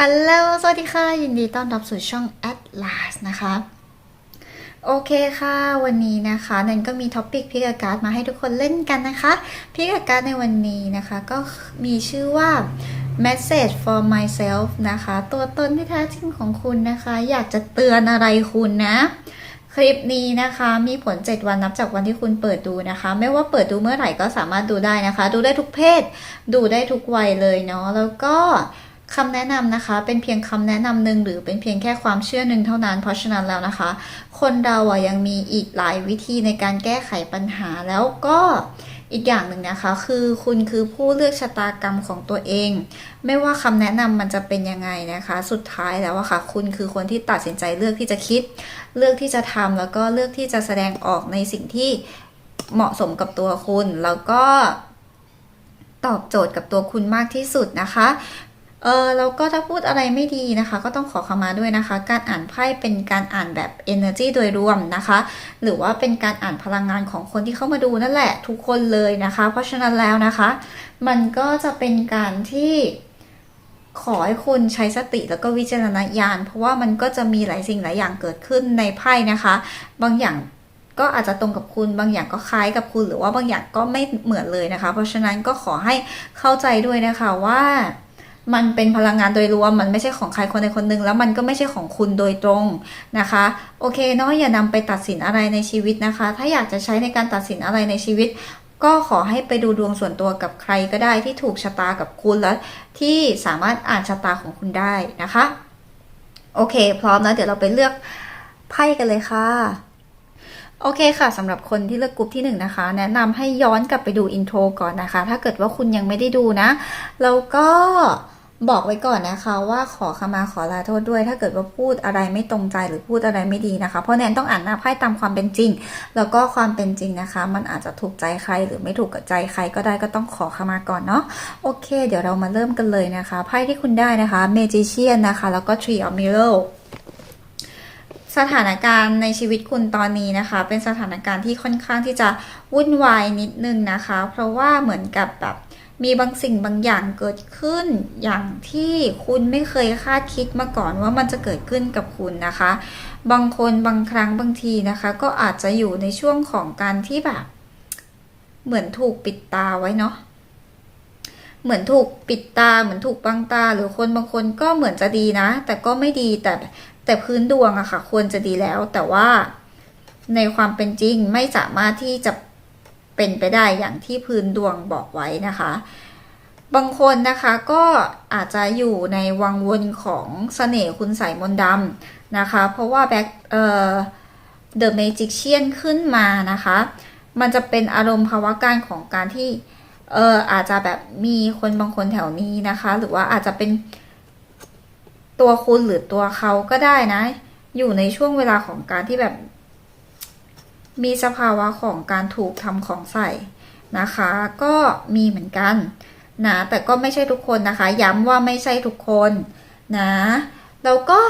อัลโหลสวัสดีค่ะ ยินดีต้อนรับสู่ช่อง Atlas นะคะ โอเคค่ะ วันนี้นะคะนันก็มีท็อปิกพิกการ์ดมาให้ทุกคนเล่นกันนะคะพิกการ์ดในวันนี้นะคะ ก็มีชื่อว่า message for myself นะคะ ตัวตนที่แท้จริงของคุณนะคะ อยากจะเตือนอะไรคุณนะ คลิปนี้นะคะมีผล 7 วันนับจากวันที่คุณเปิดดูนะคะ ไม่ว่าเปิดดูเมื่อไหร่ก็สามารถดูได้นะคะ ดูได้ทุกเพศ ดูได้ทุกวัยเลยเนาะแล้วก็ คำแนะนำนะคะ เป็นเพียงคำแนะนำหนึ่งหรือเป็นเพียงแค่ความเชื่อหนึ่งเท่านั้น เพราะฉะนั้นแล้วนะคะ คนเราอะยังมีอีกหลายวิธีในการแก้ไขปัญหาแล้วก็อีกอย่างหนึ่งนะคะ คือคุณคือผู้เลือกชะตากรรมของตัวเอง ไม่ว่าคำแนะนำมันจะเป็นยังไงนะคะ สุดท้ายแล้วอะค่ะ คุณคือคนที่ตัดสินใจเลือกที่จะคิด เลือกที่จะทำแล้วก็เลือกที่จะแสดงออกในสิ่งที่เหมาะสมกับตัวคุณ แล้วก็ตอบโจทย์กับตัวคุณมากที่สุดนะคะ เออแล้วก็ถ้าพูดอะไรไม่ดีนะคะ ก็ต้องขอขมาด้วยนะคะ การอ่านไพ่เป็นการอ่านแบบ energy โดยรวมนะคะ หรือว่าเป็นการอ่านพลังงานของคนที่เข้ามาดูนั่นแหละทุกคนเลยนะคะ เพราะฉะนั้นแล้วนะคะ มันก็จะเป็นการที่ขอให้คุณใช้สติแล้วก็วิจารณญาณเพราะว่ามันก็จะมีหลายสิ่งหลายอย่างเกิดขึ้นในไพ่นะคะ บางอย่างก็อาจจะตรงกับคุณบางอย่างก็คล้ายกับคุณ หรือว่าบางอย่างก็ไม่เหมือนเลยนะคะ เพราะฉะนั้นก็ขอให้เข้าใจด้วยนะคะว่า มันเป็นพลังงานโดยรวม มันไม่ใช่ของใครคนใดคนหนึ่งแล้วมันก็ไม่ใช่ของคุณโดยตรงนะคะ โอเคเนาะอย่านำไปตัดสินอะไรในชีวิตนะคะ ถ้าอยากจะใช้ในการตัดสินอะไรในชีวิต ก็ขอให้ไปดูดวงส่วนตัวกับใครก็ได้ที่ถูกชะตากับคุณแล้วที่สามารถอ่านชะตาของคุณได้นะคะ โอเค พร้อมนะเดี๋ยวเราไปเลือกไพ่กันเลยค่ะ โอเคค่ะสำหรับคนที่เลือกกลุ่มที่หนึ่งนะคะ แนะนำให้ย้อนกลับไปดูอินโทรก่อนนะคะ ถ้าเกิดว่าคุณยังไม่ได้ดูนะ แล้วก็บอกไว้ก่อนนะคะว่าขอขมาขอลาโทษด้วย ถ้าเกิดว่าพูดอะไรไม่ตรงใจหรือพูดอะไรไม่ดีนะคะ เพราะแนนต้องอ่านหน้าไพ่ตามความเป็นจริง แล้วก็ความเป็นจริงนะคะ มันอาจจะถูกใจใครหรือไม่ถูกกับใจใครก็ได้ก็ต้องขอขมาก่อนเนาะโอเค เดี๋ยวเรามาเริ่มกันเลยนะคะไพ่ที่คุณได้นะคะ Magician นนะคะ แล้วก็ Tree of Mirror สถานการณ์ในชีวิตคุณตอนนี้นะคะ เป็นสถานการณ์ที่ค่อนข้างที่จะวุ่นวายนิดนึงนะคะ เพราะว่าเหมือนกับแบบมีบางสิ่งบางอย่างเกิดขึ้น อย่างที่คุณไม่เคยคาดคิดมาก่อนว่ามันจะเกิดขึ้นกับคุณนะคะ บางคนบางครั้งบางทีนะคะ ก็อาจจะอยู่ในช่วงของการที่แบบ เหมือนถูกปิดตาไว้เนาะเหมือนถูกปิดตาเหมือนถูกบังตา หรือคนบางคนก็เหมือนจะดีนะ แต่ก็ไม่ดีแต่ แต่พื้นดวงอะค่ะ ควรจะดีแล้ว แต่ว่าในความเป็นจริงไม่สามารถที่จะเป็นไปได้อย่างที่พื้นดวงบอกไว้นะคะ บางคนนะคะก็อาจจะอยู่ในวังวนของเสน่ห์คุณใส่มนดำนะคะ เพราะว่าแบ็คเอ่อ The Magician ขึ้นมานะคะ มันจะเป็นอารมณ์ภาวะการของการที่เอออาจจะแบบมีคนบางคนแถวนี้นะคะ หรือว่าอาจจะเป็น ตัวคุณหรือตัวเขาก็ได้นะ อยู่ในช่วงเวลาของการที่แบบ มีสภาวะของการถูกทำของใส่นะคะ ก็มีเหมือนกันนะแต่ก็ไม่ใช่ทุกคนนะคะ ย้ำว่าไม่ใช่ทุกคนนะแล้วก็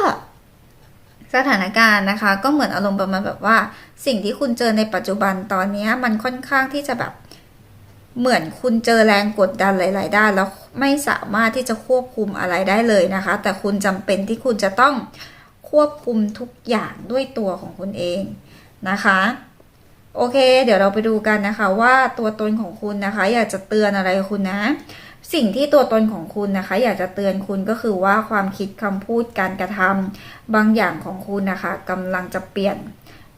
สถานการณ์นะคะ ก็เหมือนอารมณ์ประมาณแบบว่า สิ่งที่คุณเจอในปัจจุบันตอนนี้มันค่อนข้างที่จะแบบ เหมือนคุณเจอแรงกดดันหลาย ๆ ด้าน แล้วไม่สามารถที่จะควบคุมอะไรได้เลยนะคะ แต่คุณจำเป็นที่คุณจะต้องควบคุมทุกอย่างด้วยตัวของคุณเองนะคะ โอเค เดี๋ยวเราไปดูกันนะคะ ว่าตัวตนของคุณนะคะ อยากจะเตือนอะไรคุณนะ สิ่งที่ตัวตนของคุณนะคะ อยากจะเตือนคุณก็คือว่าความคิดคำพูดการกระทำบางอย่างของคุณนะคะกำลังจะเปลี่ยน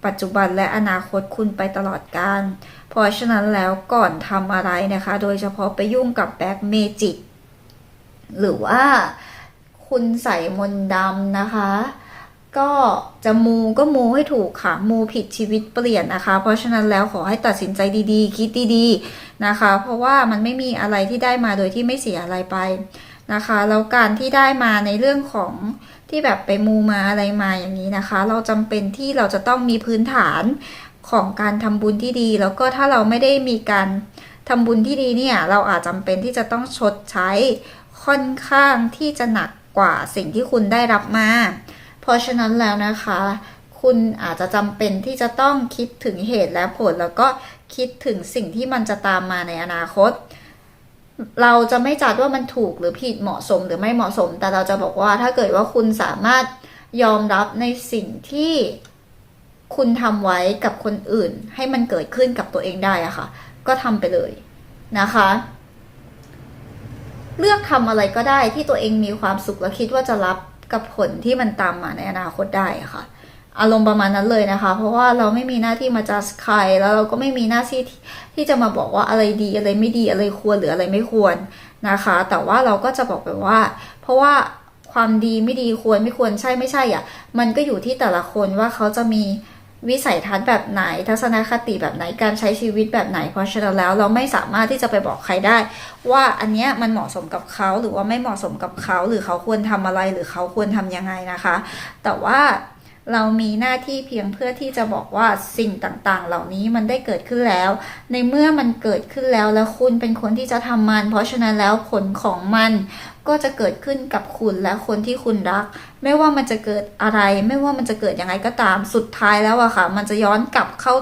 ปัจจุบันและอนาคตคุณไปตลอดกาลเพราะฉะนั้นแล้วก่อนทำอะไรนะคะ โดยเฉพาะไปยุ่งกับแบ็กเมจิกหรือว่าคุณใส่มนดำนะคะก็จะมูก็มูให้ถูกค่ะ มูผิดชีวิตเปลี่ยนนะคะ เพราะฉะนั้นแล้วขอให้ตัดสินใจดีๆ คิดดีๆนะคะ เพราะว่ามันไม่มีอะไรที่ได้มาโดยที่ไม่เสียอะไรไปนะคะ แล้วการที่ได้มาในเรื่องของ ที่แบบไปมูมาอะไรมาอย่างนี้นะคะ เราจำเป็นที่เราจะต้องมีพื้นฐานของการทำบุญที่ดี แล้วก็ถ้าเราไม่ได้มีการทำบุญที่ดีเนี่ย เราอาจจำเป็นที่จะต้องชดใช้ค่อนข้างที่จะหนักกว่าสิ่งที่คุณได้รับมา เพราะฉะนั้นแล้วนะคะ คุณอาจจะจำเป็นที่จะต้องคิดถึงเหตุและผล แล้วก็คิดถึงสิ่งที่มันจะตามมาในอนาคต เราจะไม่จัดว่ามันถูกหรือผิดเหมาะสมหรือไม่เหมาะสม แต่เราจะบอกว่าถ้าเกิดว่าคุณสามารถยอมรับในสิ่งที่คุณทำไว้กับคนอื่น ให้มันเกิดขึ้นกับตัวเองได้อะค่ะ ก็ทำไปเลยนะคะ เลือกทำอะไรก็ได้ที่ตัวเองมีความสุขและคิดว่าจะรับกับผลที่มันตามมาในอนาคตได้อะค่ะ อารมณ์ประมาณนั้นเลยนะคะ เพราะว่าเราไม่มีหน้าที่มาจัดใครแล้วเราก็ไม่มีหน้าที่ที่จะมาบอกว่าอะไรดีอะไรไม่ดีอะไรควรหรืออะไรไม่ควรนะคะ แต่ว่าเราก็จะบอกไปว่า เพราะว่าความดีไม่ดีควรไม่ควรใช่ไม่ใช่อะมันก็อยู่ที่แต่ละคนว่าเขาจะมีวิสัยทัศน์แบบไหน ทัศนคติแบบไหนการใช้ชีวิตแบบไหนเพราะฉะนั้นแล้วเราไม่สามารถที่จะไปบอกใครได้ ว่าอันเนี้ยมันเหมาะสมกับเขาหรือว่าไม่เหมาะสมกับเขาหรือเขาควรทำอะไรหรือเขาควรทำยังไงนะคะ แต่ว่า เรามีหน้าที่เพียงเพื่อที่จะบอกว่าสิ่งต่างๆ เหล่านี้มันได้เกิดขึ้นแล้ว ในเมื่อมันเกิดขึ้นแล้วแล้วคุณเป็นคนที่จะทำมัน เพราะฉะนั้นแล้วผลของมันก็จะเกิดขึ้นกับคุณและคนที่คุณรัก ไม่ว่ามันจะเกิดอะไร ไม่ว่ามันจะเกิดยังไงก็ตามสุดท้ายแล้วอะค่ะ มันจะย้อนกลับเข้า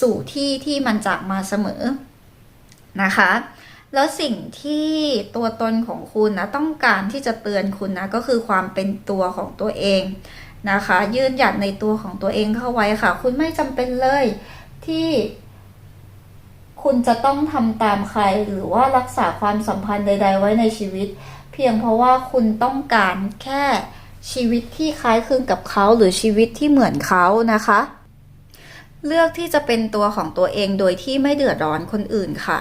สู่ที่ที่มันจากมาเสมอนะคะ แล้วสิ่งที่ตัวตนของคุณนะต้องการที่จะเตือนคุณนะก็คือความเป็นตัวของตัวเอง นะคะ ยืนหยัดในตัวของตัวเองเข้าไว้ค่ะ คุณไม่จำเป็นเลยที่คุณจะต้องทำตามใครหรือว่ารักษาความสัมพันธ์ใด ๆ ไว้ในชีวิต เพียงเพราะว่าคุณต้องการแค่ชีวิตที่คล้ายคลึงกับเขาหรือชีวิตที่เหมือนเขานะคะ เลือกที่จะเป็นตัวของตัวเองโดยที่ไม่เดือดร้อนคนอื่นค่ะ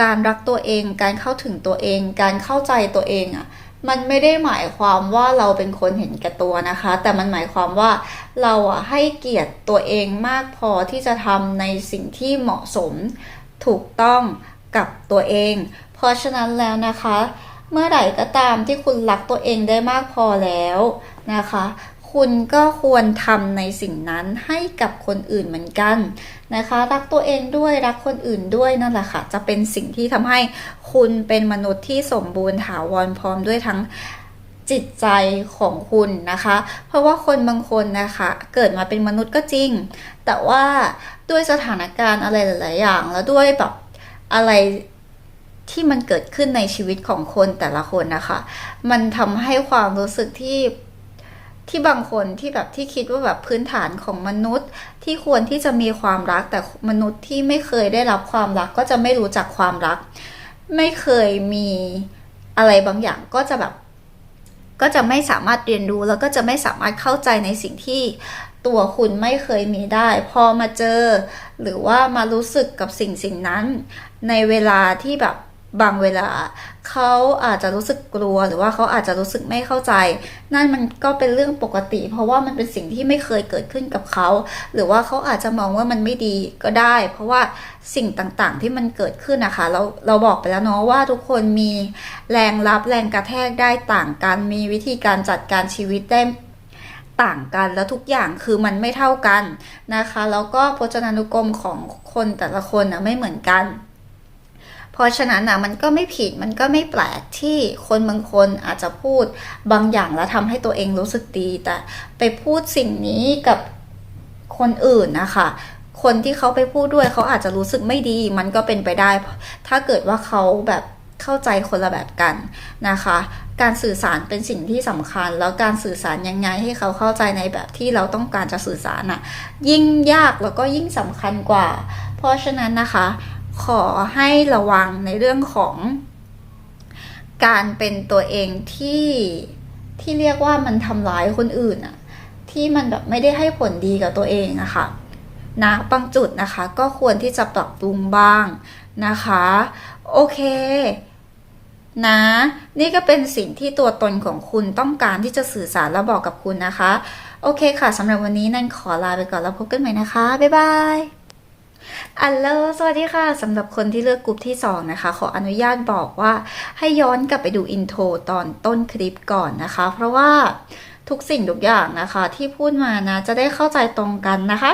การรักตัวเอง การเข้าถึงตัวเอง การเข้าใจตัวเองอะ มันไม่ได้หมายความว่าเราเป็นคนเห็นแก่ตัวนะคะ แต่มันหมายความว่าเราอะให้เกียรติตัวเองมากพอที่จะทำในสิ่งที่เหมาะสมถูกต้องกับตัวเอง เพราะฉะนั้นแล้วนะคะ เมื่อไหร่ก็ตามที่คุณรักตัวเองได้มากพอแล้วนะคะ คุณก็ควรทำในสิ่งนั้นให้กับคนอื่นเหมือนกันนะคะ รักตัวเองด้วยรักคนอื่นด้วยนั่นแหละค่ะ จะเป็นสิ่งที่ทำให้คุณเป็นมนุษย์ที่สมบูรณ์ถาวรพร้อมด้วยทั้งจิตใจของคุณนะคะ เพราะว่าคนบางคนนะคะ เกิดมาเป็นมนุษย์ก็จริง แต่ว่าด้วยสถานการณ์อะไรหลาย ๆ อย่าง แล้วด้วยแบบอะไรที่มันเกิดขึ้นในชีวิตของคนแต่ละคนนะคะ มันทำให้ความรู้สึกที่ ที่บางคนที่แบบที่คิดว่าแบบพื้นฐานของมนุษย์ ที่ควรที่จะมีความรักแต่มนุษย์ที่ไม่เคยได้รับความรักก็จะไม่รู้จักความรัก ไม่เคยมีอะไรบางอย่างก็จะแบบ ก็จะไม่สามารถเรียนรู้แล้วก็จะไม่สามารถเข้าใจในสิ่งที่ตัวคุณไม่เคยมีได้ พอมาเจอ หรือว่ามารู้สึกกับสิ่งสิ่งนั้น ในเวลาที่แบบ บางเวลา เขาอาจจะรู้สึกกลัวหรือว่าเขาอาจจะรู้สึกไม่เข้าใจ นั่นมันก็เป็นเรื่องปกติ เพราะว่ามันเป็นสิ่งที่ไม่เคยเกิดขึ้นกับเขา หรือว่าเขาอาจจะมองว่ามันไม่ดีก็ได้ เพราะว่าสิ่งต่างๆที่มันเกิดขึ้นนะคะ เราเราบอกไปแล้วเนาะว่าทุกคนมีแรงรับแรงกระแทกได้ต่างกัน มีวิธีการจัดการชีวิตได้ต่างกันแล้วทุกอย่างคือมันไม่เท่ากันนะคะ แล้วก็พจนานุกรมของคนแต่ละคนนะไม่เหมือนกัน เพราะฉะนั้นนะมันก็ไม่ผิดมันก็ไม่แปลกที่คนบางคนอาจจะพูดบางอย่างแล้วทำให้ตัวเองรู้สึกดี แต่ไปพูดสิ่งนี้กับคนอื่นนะคะคนที่เขาไปพูดด้วยเขาอาจจะรู้สึกไม่ดี มันก็เป็นไปได้ ถ้าเกิดว่าเขาแบบเข้าใจคนละแบบกันนะคะ การสื่อสารเป็นสิ่งที่สำคัญ แล้วการสื่อสารยังไงให้เขาเข้าใจในแบบที่เราต้องการจะสื่อสารน่ะยิ่งยากแล้วก็ยิ่งสำคัญกว่า เพราะฉะนั้นนะคะ ขอให้ระวังในเรื่องของการเป็นตัวเองที่ที่เรียกว่ามันทำร้ายคนอื่นอะที่มันแบบไม่ได้ให้ผลดีกับตัวเองอะค่ะนะบางจุดนะคะก็ควรที่จะปรับปรุงบ้างนะคะ โอเค นะ นี่ก็เป็นสิ่งที่ตัวตนของคุณต้องการที่จะสื่อสารและบอกกับคุณนะคะ โอเคค่ะสำหรับวันนี้นั่นขอลาไปก่อนแล้วพบกันใหม่นะคะ บ๊ายบาย อัลโหลสวัสดีค่ะสำหรับคนที่เลือกกลุ่มที่ 2 นะคะ ขออนุญาตบอกว่าให้ย้อนกลับไปดูอินโทรตอนต้นคลิปก่อนนะคะ เพราะว่าทุกสิ่งทุกอย่างนะคะ ที่พูดมานะจะได้เข้าใจตรงกันนะคะ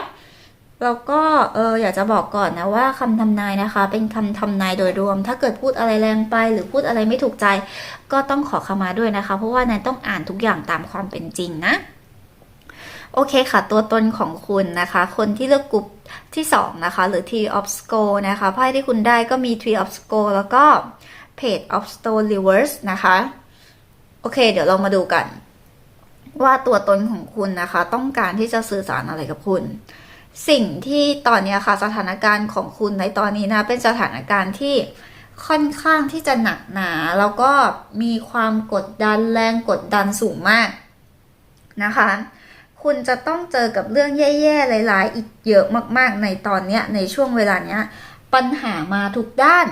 แล้วก็เอออยากจะบอกก่อนนะว่าคำทำนายนะคะ เป็นคำทำนายโดยรวม ถ้าเกิดพูดอะไรแรงไป หรือพูดอะไรไม่ถูกใจ ก็ต้องขอขมาด้วยนะคะ เพราะว่าแนนต้องอ่านทุกอย่างตามความเป็นจริงนะ โอเคค่ะ ตัวตนของคุณนะคะ คนที่เลือกกลุ่มที่ 2 นะคะ หรือ T of Score นะคะไพ่ที่คุณได้ก็มี Tree of Score แล้วก็ Page of Stone Reverse นะคะ โอเค เดี๋ยวเรามาดูกัน ว่าตัวตนของคุณนะคะ ต้องการที่จะสื่อสารอะไรกับคุณ สิ่งที่ตอนนี้ค่ะ สถานการณ์ของคุณในตอนนี้นะ เป็นสถานการณ์ที่ค่อนข้างที่จะหนักหนา แล้วก็มีความกดดันแรงกดดันสูงมากนะคะ คุณจะต้องเจอกับเรื่องแย่ๆหลาย ๆ อีกเยอะมากๆ ในตอนเนี้ยในช่วงเวลาเนี้ย ปัญหามาทุกด้าน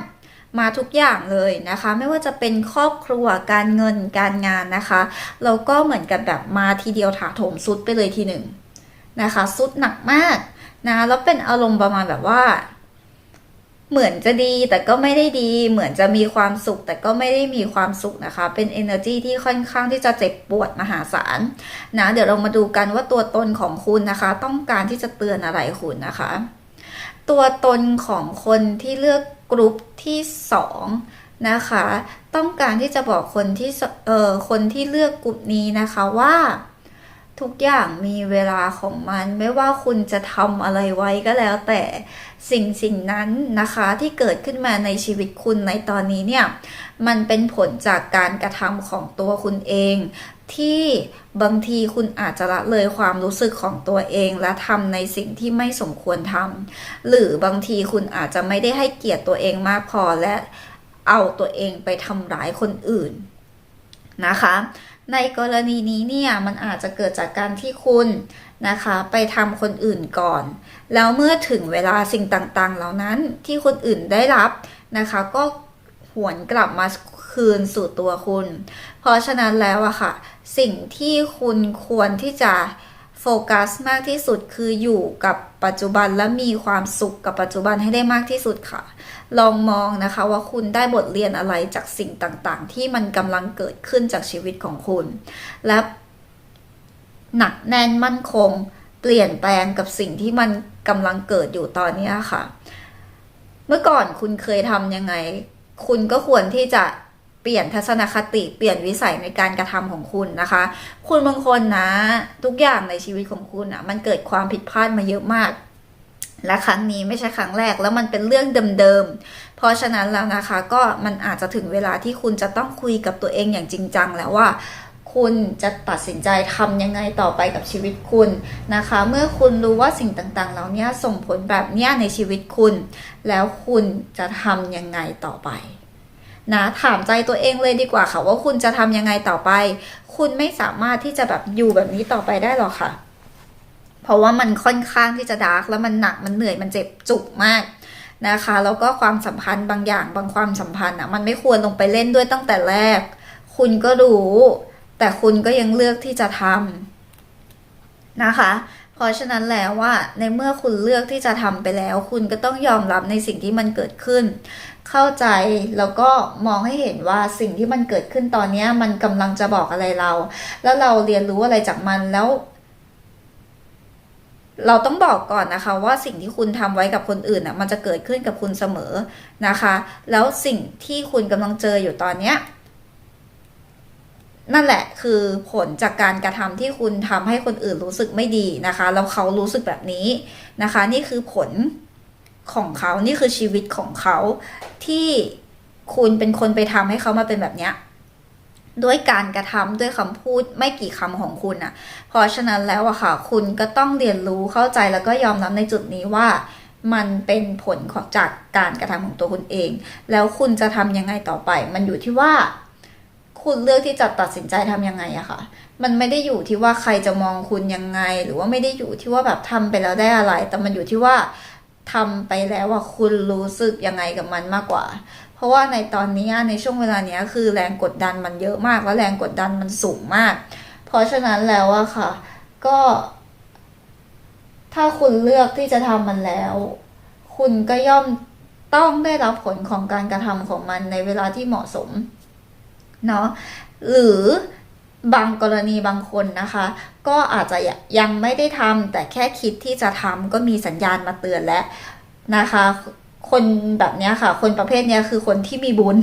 มาทุกอย่างเลยนะคะ ไม่ว่าจะเป็นครอบครัวการเงินการงานนะคะแล้วก็เหมือนกับแบบมาทีเดียวถาโถมสุดไปเลยทีหนึ่งนะคะ สุดหนักมากนะแล้วเป็นอารมณ์ประมาณแบบว่า เหมือนจะดีแต่ก็ไม่ได้ดี เหมือนจะมีความสุข แต่ก็ไม่ได้มีความสุขนะคะ เป็น energy ที่ค่อนข้างที่จะเจ็บปวดมหาศาลนะเดี๋ยวเรามาดูกันว่าตัวตนของคุณนะคะ ต้องการที่จะเตือนอะไรคุณนะคะ ตัวตนของคนที่เลือกกลุ่มที่สองนะคะ ต้องการที่จะบอกคนที่เอ่อคนที่เลือกกลุ่มนี้นะคะว่า ทุกอย่างมีเวลาของมัน ไม่ว่าคุณจะทำอะไรไว้ก็แล้ว แต่สิ่งสิ่งนั้นนะคะที่เกิดขึ้นมาในชีวิตคุณในตอนนี้เนี่ย มันเป็นผลจากการกระทำของตัวคุณเอง ที่บางทีคุณอาจจะละเลยความรู้สึกของตัวเอง และทำในสิ่งที่ไม่สมควรทำหรือบางทีคุณอาจจะไม่ได้ให้เกียรติตัวเองมากพอและเอาตัวเองไปทำร้ายคนอื่น นะคะ ในกรณีนี้เนี่ยมันอาจจะเกิดจากการที่คุณนะคะไปทำคนอื่นก่อน แล้วเมื่อถึงเวลาสิ่งต่างๆ เหล่านั้นที่คนอื่นได้รับนะคะ ก็หวนกลับมาคืนสู่ตัวคุณ เพราะฉะนั้นแล้วอะค่ะ สิ่งที่คุณควรที่จะ ฟกัสมากที่สุดคืออยู่กับปัจจุบันและมีความสุขกับปัจจุบันให้ได้มากที่สุดค่ะ ลองมองนะคะว่าคุณได้บทเรียนอะไรจากสิ่งต่างๆ ที่มันกำลังเกิดขึ้นจากชีวิตของคุณ และหนักแน่นมั่นคง เปลี่ยนแปลงกับสิ่งที่มันกำลังเกิดอยู่ตอนนี้ค่ะ เมื่อก่อนคุณเคยทำยังไง คุณก็ควรที่จะ เปลี่ยนทัศนคติเปลี่ยนวิสัยในการกระทำของคุณนะคะ คุณบางคนนะ ทุกอย่างในชีวิตของคุณอะ มันเกิดความผิดพลาดมาเยอะมาก และครั้งนี้ไม่ใช่ครั้งแรกแล้วมันเป็นเรื่องเดิมๆ เพราะฉะนั้นแล้วนะคะ ก็มันอาจจะถึงเวลาที่คุณจะต้องคุยกับตัวเองอย่างจริงจังแล้วว่าคุณจะตัดสินใจทำยังไงต่อไปกับชีวิตคุณนะคะ เมื่อคุณรู้ว่าสิ่งต่างๆเหล่านี้ส่งผลแบบนี้ในชีวิตคุณ แล้วคุณจะทำยังไงต่อไป นะถามใจตัวเองเลยดีกว่าค่ะ ว่าคุณจะทำยังไงต่อไป คุณไม่สามารถที่จะแบบอยู่แบบนี้ต่อไปได้หรอกค่ะ เพราะว่ามันค่อนข้างที่จะดาร์กแล้วมันหนักมันเหนื่อยมันเจ็บจุกมากนะคะแล้วก็ความสัมพันธ์บางอย่างบางความสัมพันธ์อะมันไม่ควรลงไปเล่นด้วยตั้งแต่แรก คุณก็รู้ แต่คุณก็ยังเลือกที่จะทำนะคะ เพราะฉะนั้นแล้วว่าในเมื่อคุณเลือกที่จะทำไปแล้ว คุณก็ต้องยอมรับในสิ่งที่มันเกิดขึ้น เข้าใจแล้วก็มองให้เห็นว่าสิ่งที่มันเกิดขึ้นตอนนี้มันกำลังจะบอกอะไรเรา แล้วเราเรียนรู้อะไรจากมันแล้ว เราต้องบอกก่อนนะคะ ว่าสิ่งที่คุณทำไว้กับคนอื่นอะ มันจะเกิดขึ้นกับคุณเสมอนะคะ แล้วสิ่งที่คุณกำลังเจออยู่ตอนเนี้ยนั่นแหละคือผลจากการกระทำที่คุณทำให้คนอื่นรู้สึกไม่ดีนะคะ แล้วเขารู้สึกแบบนี้นะคะ นี่คือผล ของเขานี่คือชีวิตของเขาที่คุณเป็นคนไปทำให้เขามาเป็นแบบเนี้ยด้วยการกระทำด้วยคำพูดไม่กี่คำของคุณอะ่ะเพราะฉะนั้นแล้วอะค่ะ คุณก็ต้องเรียนรู้เข้าใจแล้วก็ยอมรับในจุดนี้ว่ามันเป็นผลของจากการกระทำของตัวคุณเอง แล้วคุณจะทำยังไงต่อไป มันอยู่ที่ว่า คุณเลือกที่จะตัดสินใจทำยังไงอะค่ะ มันไม่ได้อยู่ที่ว่าใครจะมองคุณยังไง หรือว่าไม่ได้อยู่ที่ว่าแบบทำไปแล้วได้อะไร แต่มันอยู่ที่ว่า ทำไปแล้วว่าคุณรู้สึกยังไงกับมันมากกว่า เพราะว่าในตอนนี้ในช่วงเวลานี้คือแรงกดดันมันเยอะมาก แล้วแรงกดดันมันสูงมาก เพราะฉะนั้นแล้วอะค่ะ ก็ ถ้าคุณเลือกที่จะทำมันแล้ว คุณก็ย่อมต้องได้รับผลของการกระทำของมันในเวลาที่เหมาะสม เนาะหรือ บางกรณีบางคนนะคะ ก็อาจจะยังไม่ได้ทำแต่แค่คิดที่จะทำก็มีสัญญาณมาเตือนแล้วนะคะ คนแบบเนี้ยค่ะ คนประเภทเนี้ยคือคนที่มีบุญ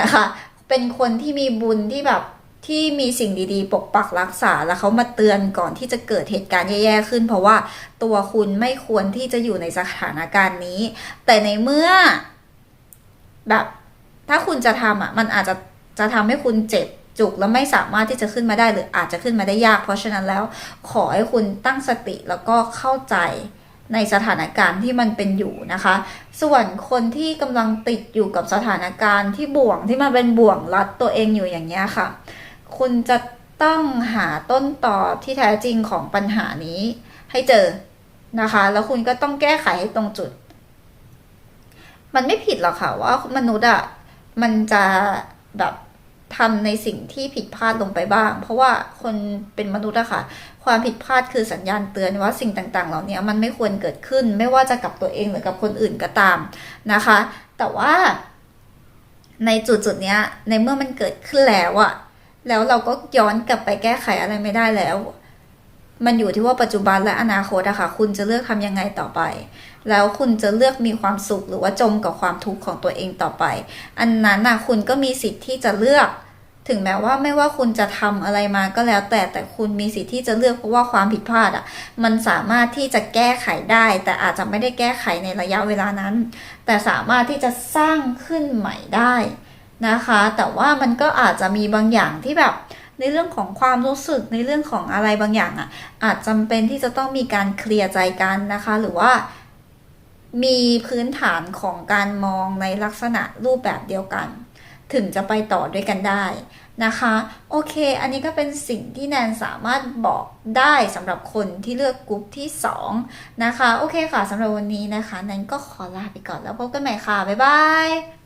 นะคะ เป็นคนที่มีบุญที่แบบที่มีสิ่งดีๆ ปกปักรักษาแล้วเขามาเตือนก่อนที่จะเกิดเหตุการณ์แย่ๆขึ้น เพราะว่าตัวคุณไม่ควรที่จะอยู่ในสถานการณ์นี้ แต่ในเมื่อ แบบ ถ้าคุณจะทำอะ มันอาจจะจะทำให้คุณเจ็บ จุกแล้วไม่สามารถที่จะขึ้นมาได้หรืออาจจะขึ้นมาได้ยาก เพราะฉะนั้นแล้วขอให้คุณตั้งสติแล้วก็เข้าใจในสถานการณ์ที่มันเป็นอยู่นะคะ ส่วนคนที่กำลังติดอยู่กับสถานการณ์ที่บ่วงที่มันเป็นบ่วงรัดตัวเองอยู่อย่างเงี้ยค่ะ คุณจะต้องหาต้นตอที่แท้จริงของปัญหานี้ให้เจอนะคะ แล้วคุณก็ต้องแก้ไขให้ตรงจุด มันไม่ผิดหรอกค่ะว่ามนุษย์อะมันจะแบบ ทำในสิ่งที่ผิดพลาดลงไปบ้าง เพราะว่าคนเป็นมนุษย์อะค่ะ ความผิดพลาดคือสัญญาณเตือนว่าสิ่งต่างๆ เหล่านี้มันไม่ควรเกิดขึ้น ไม่ว่าจะกับตัวเองหรือกับคนอื่นก็ตามนะคะ แต่ว่าในจุดจุดๆเนี้ยในเมื่อมันเกิดขึ้นแล้วอะแล้วเราก็ย้อนกลับไปแก้ไขอะไรไม่ได้แล้ว มันอยู่ที่ว่าปัจจุบันและอนาคตอะค่ะ คุณจะเลือกทำยังไงต่อไป แล้วคุณจะเลือกมีความสุขหรือว่าจมกับความทุกข์ของตัวเองต่อไป อันนั้นน่ะคุณก็มีสิทธิ์ที่จะเลือก ถึงแม้ว่าไม่ว่าคุณจะทำอะไรมาก็แล้ว แต่แต่คุณมีสิทธิ์ที่จะเลือกเพราะว่าความผิดพลาดอะมันสามารถที่จะแก้ไขได้ แต่อาจจะไม่ได้แก้ไขในระยะเวลานั้น แต่สามารถที่จะสร้างขึ้นใหม่ได้นะคะ แต่ว่ามันก็อาจจะมีบางอย่างที่แบบ ในเรื่องของความรู้สึกในเรื่องของอะไรบางอย่างอะ อาจจำเป็นที่จะต้องมีการเคลียร์ใจกันนะคะ หรือว่ามีพื้นฐานของการมองในลักษณะรูปแบบเดียวกัน ถึงจะไปต่อด้วยกันได้นะคะ โอเค อันนี้ก็เป็นสิ่งที่แนนสามารถบอกได้สำหรับคนที่เลือกกลุ่มที่ 2 นะคะ โอเคค่ะสำหรับวันนี้นะคะ แนนก็ขอลาไปก่อนแล้วพบกันใหม่ค่ะ บ๊ายบาย